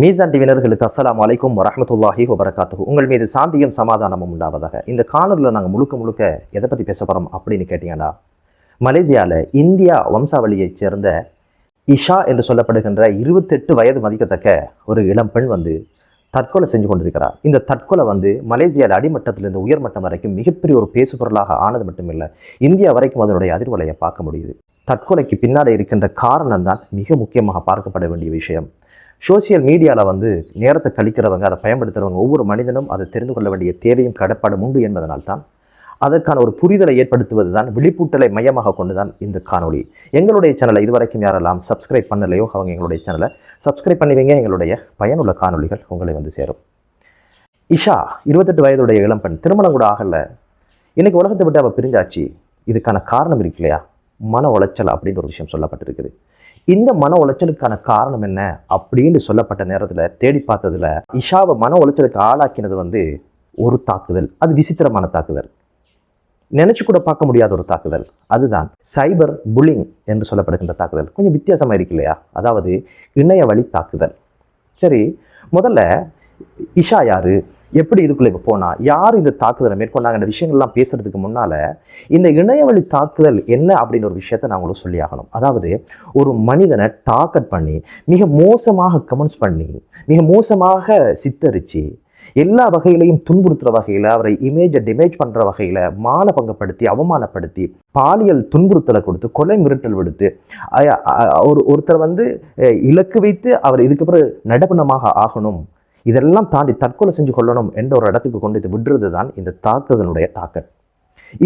மீசான் டிவினர்களுக்கு அஸ்லாம் வலைக்கும் வரமத்துல்லாஹி வபரகாத்துஹு. உங்கள் மீது சாந்தியும் சமாதானமும் உண்டாவதாக. இந்த காணொலியில் நாங்கள் முழுக்க முழுக்க எதை பற்றி பேச போகிறோம் அப்படின்னு கேட்டிங்கன்னா மலேசியாவில் இந்தியா வம்சாவளியைச் சேர்ந்த இஷா என்று சொல்லப்படுகின்ற இருபத்தெட்டு வயது மதிக்கத்தக்க ஒரு இளம் பெண் வந்து தற்கொலை செஞ்சு கொண்டிருக்கிறார். இந்த தற்கொலை வந்து மலேசியாவில் அடிமட்டத்திலிருந்து உயர்மட்டம் வரைக்கும் மிகப்பெரிய ஒரு பேசுபொருளாக ஆனது மட்டுமில்லை இந்தியா வரைக்கும் அதனுடைய அதிர்வலையை பார்க்க முடியுது. தற்கொலைக்கு பின்னாடி இருக்கின்ற காரணம் தான் மிக முக்கியமாக பார்க்கப்பட வேண்டிய விஷயம். சோசியல் மீடியாவில் வந்து நேரத்தை கழிக்கிறவங்க அதை பயன்படுத்துகிறவங்க ஒவ்வொரு மனிதனும் அதை தெரிந்து கொள்ள வேண்டிய தேவையும் கடப்பாடும் உண்டு என்பதனால் தான் அதற்கான ஒரு புரிதலை ஏற்படுத்துவது தான் விழிப்பூட்டலை மையமாக கொண்டு தான் இந்த காணொளி. எங்களுடைய சேனலை இதுவரைக்கும் யாரெல்லாம் சப்ஸ்கிரைப் பண்ணலையோ அவங்க எங்களுடைய சேனலை சப்ஸ்கிரைப் பண்ணுவீங்க எங்களுடைய பயனுள்ள காணொளிகள் உங்களை வந்து சேரும். இஷா இருபத்தெட்டு வயதுடைய இளம்பெண் திருமணம் கூட ஆகலை. இன்னைக்கு உலகத்தை விட்டு அவள் பிரிஞ்சாச்சு. இதுக்கான காரணம் இருக்கு இல்லையா? மன உளைச்சல் அப்படின்ற ஒரு விஷயம் சொல்லப்பட்டிருக்குது. இந்த மன உளைச்சலுக்கான காரணம் என்ன அப்படின்னு சொல்லப்பட்ட நேரத்தில் தேடி பார்த்ததுல இஷாவை மன உளைச்சலுக்கு ஆளாக்கினது வந்து ஒரு தாக்குதல். அது விசித்திரமான தாக்குதல். நினச்சி கூட பார்க்க முடியாத ஒரு தாக்குதல். அதுதான் சைபர் புல்லிங் என்று சொல்லப்படுகின்ற தாக்குதல். கொஞ்சம் வித்தியாசமாக இருக்கு இல்லையா? அதாவது இணைய வழி தாக்குதல். சரி முதல்ல இஷா யாரு? எப்படி இதுக்குள்ளே இப்போ போனால் யார் இந்த தாக்குதலை மேற்கொண்டாங்கன்ற விஷயங்கள்லாம் பேசுகிறதுக்கு முன்னால் இந்த இணையவழி தாக்குதல் என்ன அப்படின்னு ஒரு விஷயத்த நான் உங்களுக்கு சொல்லி ஆகணும். அதாவது ஒரு மனிதனை டார்கெட் பண்ணி மிக மோசமாக கமெண்ட்ஸ் பண்ணி மிக மோசமாக சித்தரித்து எல்லா வகையிலையும் துன்புறுத்துகிற வகையில் அவரை இமேஜை டிமேஜ் பண்ணுற வகையில் மானபங்கப்படுத்தி அவமானப்படுத்தி பாலியல் துன்புறுத்தலை கொடுத்து கொலை மிரட்டல் விடுத்து ஒரு ஒருத்தர் வந்து இலக்கு வைத்து அவர் இதுக்கப்புறம் நடப்பணமாக ஆகணும். இதெல்லாம் தாண்டி தற்கொலை செஞ்சு கொள்ளணும் என்ற ஒரு இடத்துக்கு கொண்டு இது விடுறது தான் இந்த தாக்குதலுடைய தாக்கல்.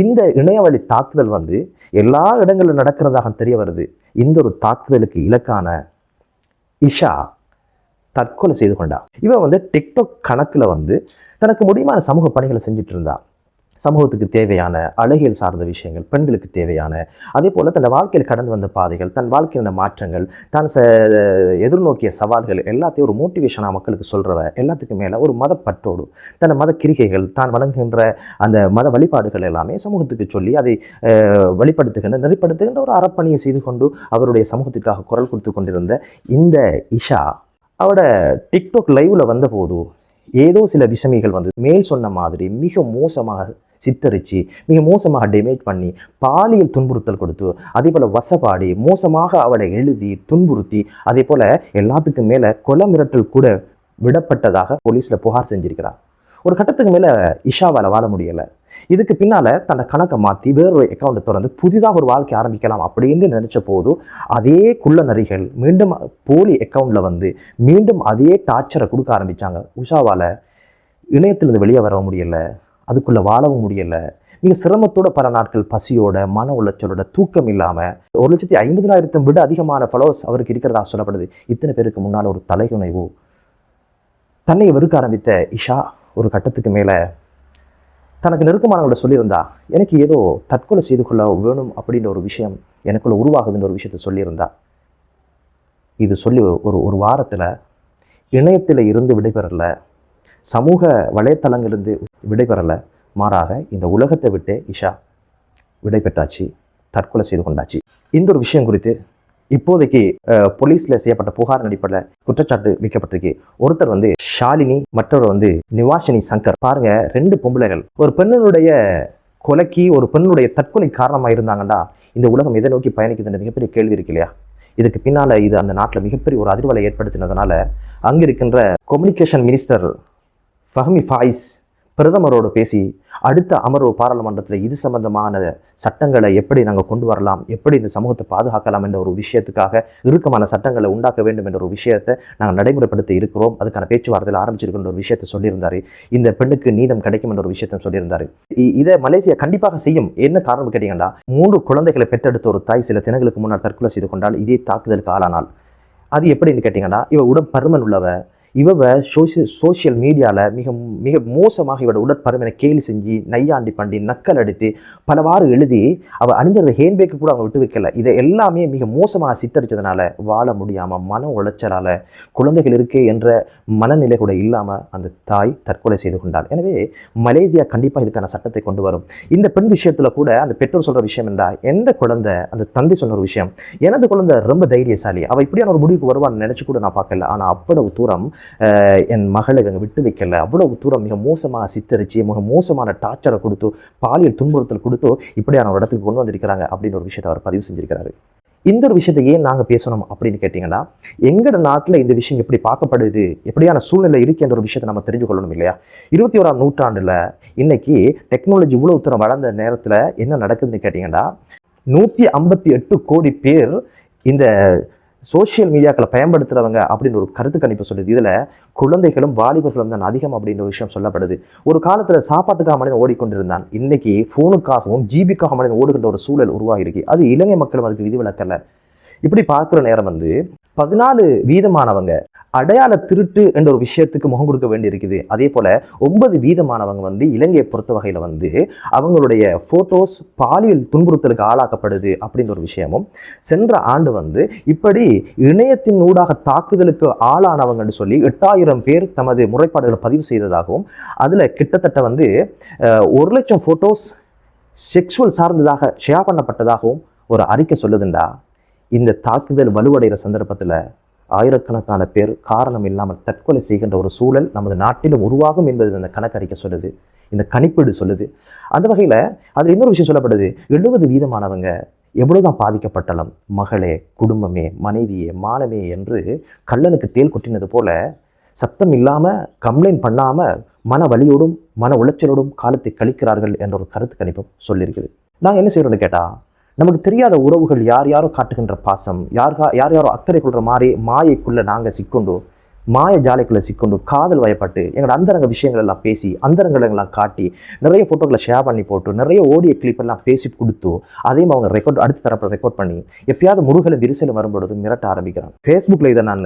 இந்த இணையவழி தாக்குதல் வந்து எல்லா இடங்களிலும் நடக்கிறதாக தெரிய வருது. இந்த ஒரு தாக்குதலுக்கு இலக்கான இஷா தற்கொலை செய்து கொண்டா. இவன் வந்து டிக்டாக் கணக்கில் வந்து தனக்கு முடியுமான சமூக பணிகளை செஞ்சுட்டு இருந்தாள் சமூகத்துக்கு தேவையான அழகியல் சார்ந்த விஷயங்கள் பெண்களுக்கு தேவையான அதே போல் தன் வாழ்க்கையில் கடந்து வந்த பாதைகள் தன் வாழ்க்கையில் மாற்றங்கள் தான் ச எதிர்நோக்கிய சவால்கள் எல்லாத்தையும் ஒரு மோட்டிவேஷனாக மக்களுக்கு சொல்கிறவ எல்லாத்துக்கும் மேலே ஒரு மதப்பற்றோடு தன் மத கிரிகைகள் தான் வழங்குகின்ற அந்த மத வழிபாடுகள் எல்லாமே சமூகத்துக்கு சொல்லி அதை அஹ், வெளிப்படுத்துகின்ற நெறிப்படுத்துகின்ற ஒரு அறப்பணியை செய்து கொண்டு அவருடைய சமூகத்திற்காக குரல் கொடுத்து கொண்டிருந்த இந்த இஷா அவட டிக்டாக் லைவில் வந்தபோது ஏதோ சில விஷமிகள் வந்து மேல் சொன்ன மாதிரி மிக மோசமாக சித்தரித்து மிக மோசமாக டேமேஜ் பண்ணி பாலியல் துன்புறுத்தல் கொடுத்து அதே போல் வசப்பாடி மோசமாக அவளை எழுதி துன்புறுத்தி அதே போல் எல்லாத்துக்கும் மேலே கொலை மிரட்டல் கூட விடப்பட்டதாக போலீஸில் புகார் செஞ்சிருக்கிறார். ஒரு கட்டத்துக்கு மேலே இஷாவால் வாழ முடியலை. இதுக்கு பின்னால் தன்னை கணக்கை மாற்றி வேறொரு அக்கௌண்ட்டை திறந்து புதிதாக ஒரு வாழ்க்கை ஆரம்பிக்கலாம் அப்படின்னு நினச்ச போது அதே குள்ள நரிகள் மீண்டும் போலி அக்கௌண்ட்டில் வந்து மீண்டும் அதே டார்ச்சரை கொடுக்க ஆரம்பித்தாங்க உஷாவால் இணையத்திலிருந்து வெளியே வர முடியலை. அதுக்குள்ளே வாழவும் முடியல. மிக சிரமத்தோட பல நாட்கள் பசியோட மன உளைச்சலோட தூக்கம் இல்லாமல் ஒரு லட்சத்தி ஐம்பதினாயிரத்தை விட அதிகமான ஃபாலோவர்ஸ் அவருக்கு இருக்கிறதா சொல்லப்படுது. இத்தனை பேருக்கு முன்னால் ஒரு தலைகுனைவோ. தன்னை வெறுக்க ஆரம்பித்த இஷா ஒரு கட்டத்துக்கு மேலே தனக்கு நெருக்கமானவங்கள சொல்லியிருந்தா எனக்கு ஏதோ தற்கொலை செய்து கொள்ள வேணும் அப்படின்ற ஒரு விஷயம் எனக்குள்ள உருவாகுதுன்ற ஒரு விஷயத்த சொல்லியிருந்தா. இது சொல்லி ஒரு ஒரு வாரத்தில் இணையத்தில் இருந்து விடைபெறல. சமூக வலைத்தளங்களிலிருந்து விடைபெறல. மாறாக இந்த உலகத்தை விட்டு இஷா விடைபெற்றாச்சு தற்கொலை செய்து கொண்டாச்சு. இந்த ஒரு விஷயம் குறித்து இப்போதைக்கு போலீஸில் போலீஸ்ல செய்யப்பட்ட புகார் அடிப்படையில் குற்றச்சாட்டு வைக்கப்பட்டிருக்கு. ஒருத்தர் வந்து ஷாலினி மற்றவர் வந்து நிவாஷினி சங்கர். பாருங்க ரெண்டு பொம்பளைகள். ஒரு பெண்ணினுடைய கொலைக்கு ஒரு பெண்ணுடைய தற்கொலை காரணமாக இருந்தாங்கண்டா இந்த உலகம் எதை நோக்கி பயணிக்குதுன்ற மிகப்பெரிய கேள்வி இருக்கு இல்லையா? இதுக்கு பின்னால இது அந்த நாட்டில் மிகப்பெரிய ஒரு அதிர்வலை ஏற்படுத்தினதுனால அங்க இருக்கின்ற கம்யூனிகேஷன் மினிஸ்டர் ஃபஹமி ஃபாயிஸ் பிரதமரோடு பேசி அடுத்த அமர்வு பாராளுமன்றத்தில் இது சம்பந்தமான சட்டங்களை எப்படி நாங்கள் கொண்டு வரலாம் எப்படி இந்த சமூகத்தை பாதுகாக்கலாம் என்ற ஒரு விஷயத்துக்காக இறுக்கமான சட்டங்களை உண்டாக்க வேண்டும் என்ற ஒரு விஷயத்தை நாங்கள் நடைமுறைப்படுத்தி இருக்கிறோம். அதுக்கான பேச்சுவார்த்தையில் ஆரம்பிச்சிருக்கின்ற ஒரு விஷயத்தை சொல்லியிருந்தாரு. இந்த பெண்ணுக்கு நீதம் கிடைக்கும் என்ற ஒரு விஷயத்தை சொல்லியிருந்தாரு. இதை மலேசியா கண்டிப்பாக செய்யும். என்ன காரணம் கேட்டீங்கன்னா மூன்று குழந்தைகளை பெற்றெடுத்த ஒரு தாய் சில தினங்களுக்கு முன்னால் தற்கொலை செய்து கொண்டால் இதே தாக்குதலுக்கு ஆளானால் அது எப்படின்னு கேட்டிங்கன்னா இவ உடல் பருமன் உள்ளவ இவ சோசியல் சோஷியல் மீடியாவில் மிக மிக மோசமாக இவட உடற்பருமனை கேலி செஞ்சு நையாண்டி பண்ணி நக்கல் அடித்து பலவாறு எழுதி அவள் அணிஞ்சிருந்த ஹேண்ட்பேக்கு கூட அவங்க விட்டு வைக்கல. இதை எல்லாமே மிக மோசமாக சித்தரித்ததுனால வாழ முடியாமல் மன உளைச்சலால் குழந்தைகள் இருக்கே என்ற மனநிலை கூட இல்லாமல் அந்த தாய் தற்கொலை செய்து கொண்டாள். எனவே மலேசியா கண்டிப்பாக இதுக்கான சட்டத்தை கொண்டு வரும். இந்த பெண் விஷயத்தில் கூட அந்த பெற்றோர் சொல்கிற விஷயம் என்றால் எந்த குழந்தை அந்த தந்தை சொன்ன ஒரு விஷயம் எனது குழந்தை ரொம்ப தைரியசாலி அவள் இப்படியான ஒரு முடிவுக்கு வருவான்னு நினச்சி கூட நான் பார்க்கல. ஆனால் அவ்வளவு தூரம் என் மகளை இவங்க விட்டு வைக்கல. அவ்வளவு தூரம் மிக மோசமாக சித்தரிச்சு மிக மோசமான டார்ச்சரை கொடுத்து பாலியல் துன்புறுத்தல் கொடுத்து இப்படியான ஒரு இடத்துக்கு கொண்டு வந்திருக்கிறாங்க அப்படின்னு ஒரு விஷயத்தை அவர் பதிவு செஞ்சிருக்கிறாரு. இந்த ஒரு விஷயத்தை ஏன் நாங்கள் பேசணும் அப்படின்னு கேட்டிங்கன்னா எங்கட நாட்டில் இந்த விஷயம் எப்படி பார்க்கப்படுது எப்படியான சூழ்நிலை இருக்குன்ற ஒரு விஷயத்தை நம்ம தெரிஞ்சு கொள்ளணும் இல்லையா? இருபத்தி ஓராம் நூற்றாண்டில் இன்னைக்கு டெக்னாலஜி இவ்வளவு தூரம் வளர்ந்த நேரத்தில் என்ன நடக்குதுன்னு கேட்டிங்கன்னா நூற்றி ஐம்பத்தி எட்டு கோடி பேர் இந்த சோஷியல் மீடியாக்களை பயன்படுத்துகிறவங்க அப்படின்னு ஒரு கருத்து கணிப்பு சொல்லுது. இதில் குழந்தைகளும் வாலிபர்களும் தான் அதிகம் அப்படின்ற ஒரு விஷயம் சொல்லப்படுது. ஒரு காலத்தில் சாப்பாட்டுக்காக மனிதன் ஓடிக்கொண்டிருந்தான். இன்னைக்கு ஃபோனுக்காகவும் ஜிபிக்காக மனிதன் ஓடுகின்ற ஒரு சூழல் உருவாகிருக்கு அது இலங்கை மக்களும் அதுக்கு விதிவிலக்கல்ல. இப்படி பார்க்குற நேரம் வந்து பதினாலு வீதமானவங்க அடையாள திருட்டு என்ற ஒரு விஷயத்துக்கு முகம் கொடுக்க வேண்டியிருக்குது. அதே போல் ஒன்பது வீதமானவங்க வந்து இலங்கையை பொறுத்த வகையில் வந்து அவங்களுடைய ஃபோட்டோஸ் பாலியல் துன்புறுத்தலுக்கு ஆளாக்கப்படுது அப்படின்ற ஒரு விஷயமும் சென்ற ஆண்டு வந்து இப்படி இணையத்தின் ஊடாக தாக்குதலுக்கு ஆளானவங்கன்னு சொல்லி எட்டாயிரம் பேர் தமது முறைப்பாடுகளை பதிவு செய்ததாகவும் அதில் கிட்டத்தட்ட வந்து ஒரு லட்சம் ஃபோட்டோஸ் செக்ஷுவல் சார்ந்ததாக ஷேர் பண்ணப்பட்டதாகவும் ஒரு அறிக்கை சொல்லுதுண்டா? இந்த தாக்குதல் வலுவடைகிற சந்தர்ப்பத்தில் ஆயிரக்கணக்கான பேர் காரணம் இல்லாமல் தற்கொலை செய்கின்ற ஒரு சூழல் நமது நாட்டிலும் உருவாகும் என்பது இந்த கணக்கறிக்கை சொல்லுது. இந்த கணிப்பீடு சொல்லுது. அந்த வகையில் அதில் இன்னொரு விஷயம் சொல்லப்படுது. எழுபது வீதமானவங்க எவ்வளோதான் பாதிக்கப்பட்டாலும் மகளே குடும்பமே மனைவியே மானமே என்று கள்ளனுக்கு தேல் கொட்டினது போல சத்தம் இல்லாமல் கம்ப்ளைண்ட் பண்ணாமல் மன வலியோடும் மன உளைச்சலோடும் காலத்தை கழிக்கிறார்கள் என்ற ஒரு கருத்து கணிப்பும் சொல்லியிருக்குது. நாங்கள் என்ன செய்கிறோன்னு கேட்டால் நமக்கு தெரியாத உறவுகள் யார் யாரோ காட்டுகின்ற பாசம் யார் யார் யாரோ அக்கறை கொள்கிற மாதிரி மாயைக்குள்ளே நாங்கள் சிக்கொண்டு மாய ஜாலைக்குள்ளே சிக்கொண்டு காதல் வயப்பட்டு எங்களோட அந்தரங்க விஷயங்கள் எல்லாம் பேசி அந்தரங்களை எல்லாம் காட்டி நிறைய ஃபோட்டோக்களை ஷேர் பண்ணி போட்டு நிறைய ஓடிய கிளிப் எல்லாம் பேசி கொடுத்து அதையும் அவங்க ரெக்கார்ட் அடுத்த தரப்பில் ரெக்கார்ட் பண்ணி எப்பயாவது முருகலும் விரிசலும் வரும்பொழுது மிரட்ட ஆரம்பிக்கிறான். ஃபேஸ்புக்கில் இதை நான்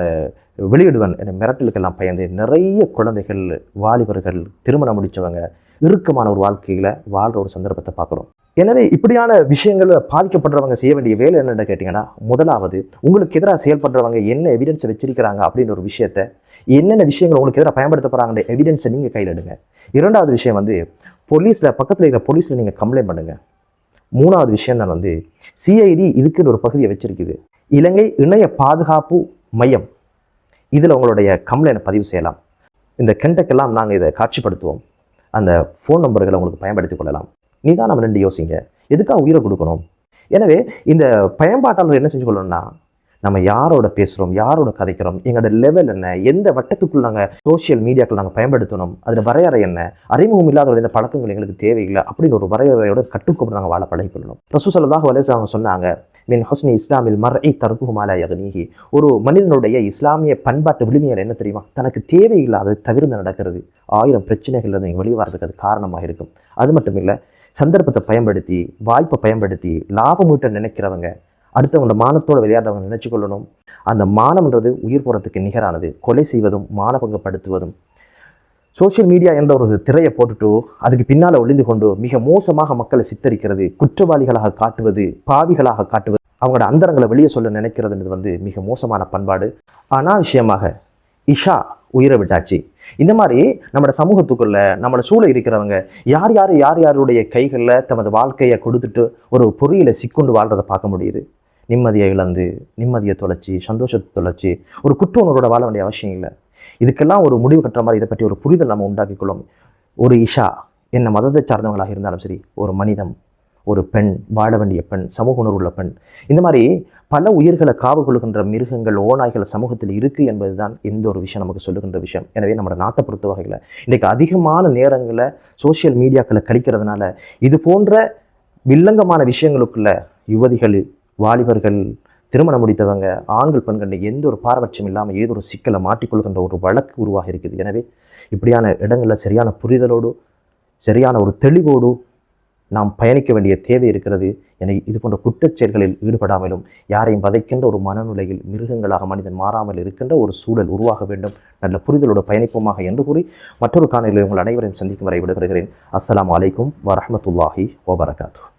வெளியிடுவேன் என் மிரட்டலுக்கெல்லாம் பயந்து நிறைய குழந்தைகள் வாலிபர்கள் திருமணம் முடித்தவங்க இறுக்கமான ஒரு வாழ்க்கையில் வாழ்கிற ஒரு சந்தர்ப்பத்தை பார்க்குறோம். எனவே இப்படியான விஷயங்களை பாதிக்கப்படுறவங்க செய்ய வேண்டிய வேலை என்னென்னு கேட்டிங்கன்னா முதலாவது உங்களுக்கு எதிராக செயல்படுறவங்க என்ன எவிடன்ஸை வச்சிருக்கிறாங்க அப்படின்னு ஒரு விஷயத்த என்னென்ன விஷயங்கள் உங்களுக்கு எதிராக பயன்படுத்த போகிறாங்க எவிடன்ஸை நீங்கள் கையில் எடுங்க. இரண்டாவது விஷயம் வந்து போலீஸில் பக்கத்தில் இருக்கிற போலீஸில் நீங்கள் கம்ப்ளைண்ட் பண்ணுங்கள் மூணாவது விஷயம் தான் வந்து சிஐடி இதுக்குன்னு ஒரு பகுதியை வச்சிருக்குது. இலங்கை இணைய பாதுகாப்பு மையம். இதில் உங்களுடைய கம்ப்ளைண்ட்டை பதிவு செய்யலாம். இந்த கெண்டக்கெல்லாம் நாங்கள் இதை காட்சிப்படுத்துவோம். அந்த ஃபோன் நம்பர்களை உங்களுக்கு பயன்படுத்திக் கொள்ளலாம். நிதானம் ரெண்டு யோசிங்க. எதுக்காக உயிரை கொடுக்கணும்? எனவே இந்த பயன்பாட்டாளர் என்ன செஞ்சு கொள்ளணும்னா நம்ம யாரோட பேசுகிறோம் யாரோட கதைக்கிறோம் எங்களோட லெவல் என்ன எந்த வட்டத்துக்குள் நாங்கள் சோஷியல் மீடியாக்கள் நாங்கள் பயன்படுத்தணும் அதில் வரையறை என்ன அறிமுகம் இல்லாத இந்த பழக்கங்கள் எங்களுக்கு தேவையில்லை அப்படின்னு ஒரு வரையறையோட கட்டுக்கோப்பு நாங்கள் வாழ பழகிக்கொள்ளணும். ரசூசல்லாஹ் வலேஸ் அவங்க சொன்னாங்க மின் ஹொஸ்னி இஸ்லாமில் மர்ஐ தர்குமாலா யகனீஹி. ஒரு மனிதனுடைய இஸ்லாமிய பண்பாட்டு விழுமியல் என்ன தெரியுமா? தனக்கு தேவையில்லாத தவிர்த்து நடக்கிறது. ஆயிரம் பிரச்சனைகள் நீங்கள் வெளியே வரதுக்கு அது காரணமாக இருக்கும். அது மட்டும் இல்லை சந்தர்ப்பத்தை பயன்படுத்தி வாய்ப்பை பயன்படுத்தி லாபம் ஈட்ட நினைக்கிறவங்க அடுத்தவங்களோட மானத்தோட விளையாடுறவங்க நினைச்சு கொள்ளணும். அந்த மானம்ன்றது உயிர் போகிறதுக்கு நிகரானது. கொலை செய்வதும் மானபங்கப்படுத்துவதும். சோஷியல் மீடியா என்ற ஒரு திரையை போட்டுட்டு அதுக்கு பின்னால் ஒளிந்து கொண்டு மிக மோசமாக மக்களை சித்தரிக்கிறது குற்றவாளிகளாக காட்டுவது பாவிகளாக காட்டுவது அவங்களோட அந்தரங்களை வெளியே சொல்ல நினைக்கிறதுன்றது வந்து மிக மோசமான பண்பாடு. அனாவசியமாக இஷா உயிரை விட்டாச்சு. இந்த மாதிரி நம்மளோட சமூகத்துக்குள்ள நம்மளோட சூழல் இருக்கிறவங்க யார் யார் யார் யாருடைய கைகளில் தமது வாழ்க்கையை கொடுத்துட்டு ஒரு பொறியில சிக்கொண்டு வாழ்கிறத பார்க்க முடியுது? நிம்மதியை இழந்து நிம்மதியை தொலைச்சி சந்தோஷத்தை தொலைச்சி ஒரு குற்ற உணர்வோட வாழ வேண்டிய அவசியம் இல்லை. இதுக்கெல்லாம் ஒரு முடிவு கட்டுற மாதிரி இதை பற்றி ஒரு புரிதல் நம்ம உண்டாக்கிக்கொள்ளும் ஒரு இஷா என்ன மதத்தை சார்ந்தவங்களாக இருந்தாலும் சரி ஒரு மனிதம் ஒரு பெண் வாழ வேண்டிய பெண் சமூக உணர்வுள்ள பெண். இந்த மாதிரி பல உயிர்களை காவு கொள்கின்ற மிருகங்கள் ஓநாய்கள் சமூகத்தில் இருக்குது என்பதுதான் எந்த ஒரு விஷயம் நமக்கு சொல்லுகின்ற விஷயம். எனவே நம்ம நாட்டை பொறுத்த வகையில் இன்றைக்கு அதிகமான நேரங்களை சோஷியல் மீடியாக்களை கழிக்கிறதுனால இது போன்ற வில்லங்கமான விஷயங்களுக்குள்ள யுவதிகள் வாலிபர்கள் திருமணம் முடித்தவங்க ஆண்கள் பெண்கள் எந்த ஒரு பாரபட்சம் இல்லாமல் ஏதோ ஒரு சிக்கலை மாட்டிக்கொள்கின்ற ஒரு வழக்கு உருவாக இருக்குது. எனவே இப்படியான இடங்களில் சரியான புரிதலோடு சரியான ஒரு தெளிவோடு நாம் பயணிக்க வேண்டிய தேவை இருக்கிறது என இது போன்ற குற்றச்செயல்களில் ஈடுபடாமலும் யாரையும் வதைக்கின்ற ஒரு மனநிலையில் மிருகங்களாக மனிதன் மாறாமல் இருக்கின்ற ஒரு சூழல் உருவாக வேண்டும். நல்ல புரிதலோடு பயணிப்போமாக என்று கூறி மற்றொரு காணொலியில் உங்கள் அனைவரையும் சந்திக்கும் வரை விடுபடுகிறேன் அஸ்லாம் அலைக்கும் வரமத்துல்லாஹி வபரகாத்து